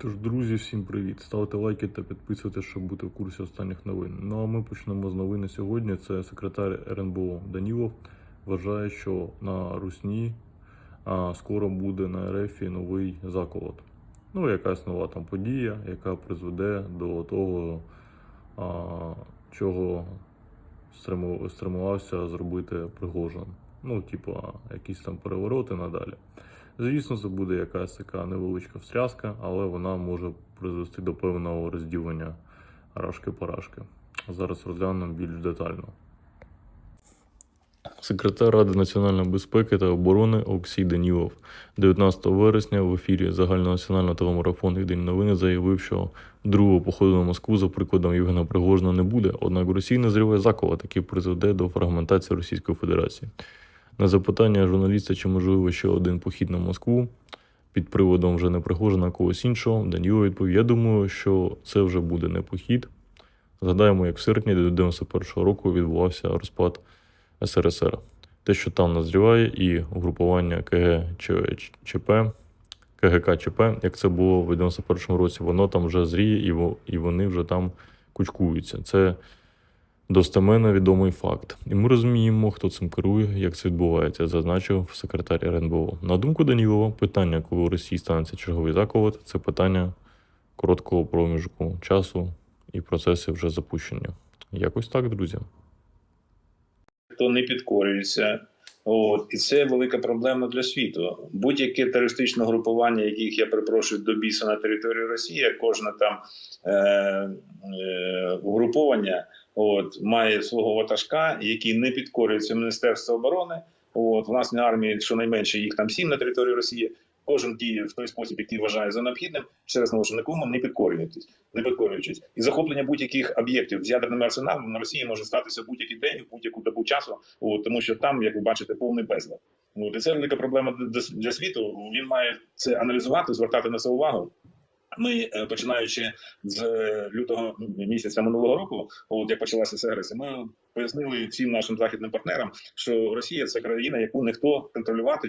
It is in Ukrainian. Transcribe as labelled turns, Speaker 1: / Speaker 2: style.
Speaker 1: Тож, друзі, всім привіт! Ставте лайки та підписуйтесь, щоб бути в курсі останніх новин. Ну а ми почнемо з новини сьогодні. Це секретар РНБО Данілов вважає, що на Русні а, скоро буде на РФ новий заколот. Ну, якась нова там подія, яка призведе до того, а, чого стримувався зробити Пригожин. Ну, типу, якісь там перевороти надалі. Звісно, це буде якась така невеличка встряска, але вона може призвести до певного розділення рашки-парашки. Зараз розглянемо більш детально. Секретар Ради національної безпеки та оборони Олексій Данілов 19 вересня в ефірі загальнонаціонального телемарафону «Єдині новини заявив, що другого походу на Москву за прикладом Євгена Пригожина не буде. Однак Росія не зриває заколот, який призведе до фрагментації Російської Федерації. На запитання журналіста, чи можливо ще один похід на Москву під приводом вже не Пригожина, а когось іншого, Даніло відповів: Я думаю, що це вже буде не похід. Згадаємо, як в серпні 91-го року відбувався розпад СРСР. Те, що там назріває, і угрупування КГЧП, КГКЧП, як це було в 91-му році, воно там вже зріє і вони вже там кучкуються. Це достеменно відомий факт. І ми розуміємо, хто цим керує, як це відбувається, зазначив секретар РНБО. На думку Данілова, питання, коли у Росії станеться черговий заколот, це питання короткого проміжку часу і процеси вже запущення. Якось так, друзі.
Speaker 2: хто не підкорюється. От і це велика проблема для світу. Будь-яке терористичне групування, яких я перепрошую до біса на території Росії, кожне там е, е, угруповання от має свого ватажка, який не підкорюється Міністерству оборони. От власне армії, щонайменше їх там сім на території Росії. Кожен діє в той спосіб, який вважає за необхідним, через ж нікому не підкорюючись, не підкорюючись. І захоплення будь-яких об'єктів з ядерними арсеналами на Росії може статися будь-який день, будь-яку добу часу, от, тому що там, як ви бачите, повний безлад. От, і це велика проблема для світу. Він має це аналізувати, звертати на це увагу. Ми, е, починаючи з е, лютого місяця минулого року, от як почалася ця агресія, ми пояснили всім нашим західним партнерам, що Росія це країна, яку ніхто контролювати